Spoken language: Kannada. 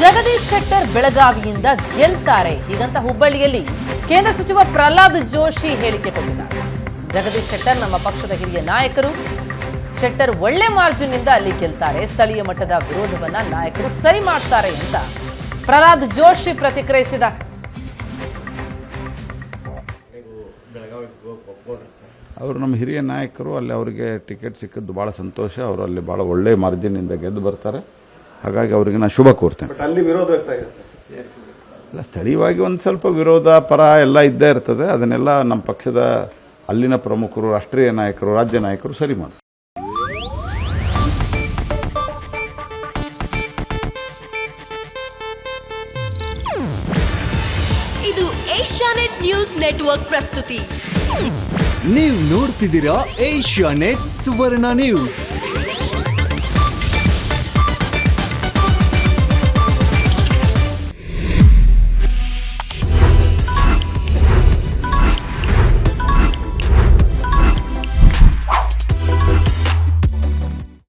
ಜಗದೀಶ್ ಶೆಟ್ಟರ್ ಬೆಳಗಾವಿಯಿಂದ ಗೆಲ್ತಾರೆ. ಹೀಗಂತ ಹುಬ್ಬಳ್ಳಿಯಲ್ಲಿ ಕೇಂದ್ರ ಸಚಿವ ಪ್ರಹ್ಲಾದ್ ಜೋಶಿ ಹೇಳಿಕೆ ಕೊಟ್ಟಿದ್ದಾರೆ. ಜಗದೀಶ್ ಶೆಟ್ಟರ್ ನಮ್ಮ ಪಕ್ಷದ ಹಿರಿಯ ನಾಯಕರು. ಶೆಟ್ಟರ್ ಒಳ್ಳೆ ಮಾರ್ಜಿನ್ನಿಂದ ಅಲ್ಲಿ ಗೆಲ್ತಾರೆ. ಸ್ಥಳೀಯ ಮಟ್ಟದ ವಿರೋಧವನ್ನ ನಾಯಕರು ಸರಿ ಮಾಡ್ತಾರೆ ಅಂತ ಪ್ರಹ್ಲಾದ್ ಜೋಶಿ ಪ್ರತಿಕ್ರಿಯಿಸಿದ. ಅವರು ನಮ್ಮ ಹಿರಿಯ ನಾಯಕರು, ಅಲ್ಲಿ ಅವರಿಗೆ ಟಿಕೆಟ್ ಸಿಕ್ಕಿದ್ದು ಭಾಳ ಸಂತೋಷ. ಅವರು ಅಲ್ಲಿ ಭಾಳ ಒಳ್ಳೆ ಮಾರ್ಜಿನಿಂದ ಗೆದ್ದು ಬರ್ತಾರೆ. ಹಾಗಾಗಿ ಅವರಿಗೆ ನಾನು ಶುಭ ಕೋರ್ತೇನೆ. ಬಟ್ ಅಲ್ಲಿ ವಿರೋಧ ವ್ಯಕ್ತ ಆಗಿದೆ ಸರ್. ಇಲ್ಲ ಸ್ಥಳೀಯವಾಗಿ ಒಂದು ಸ್ವಲ್ಪ ವಿರೋಧ ಪರ ಎಲ್ಲ ಇದ್ದೇ ಇರ್ತದೆ. ಅದನ್ನೆಲ್ಲ ನಮ್ಮ ಪಕ್ಷದ ಅಲ್ಲಿನ ಪ್ರಮುಖರು ರಾಷ್ಟ್ರೀಯ ನಾಯಕರು ರಾಜ್ಯ ನಾಯಕರು ಸರಿ ಮಾಡ್ತಾರೆ. ಇದು ಏಷ್ಯಾನೆಟ್ ನ್ಯೂಸ್ ನೆಟ್ವರ್ಕ್ ಪ್ರಸ್ತುತಿ. ನೀವು ನೋಡ್ತಿದ್ದೀರಾ ಏಷ್ಯಾ ನೆಟ್ ಸುವರ್ಣ ನ್ಯೂಸ್.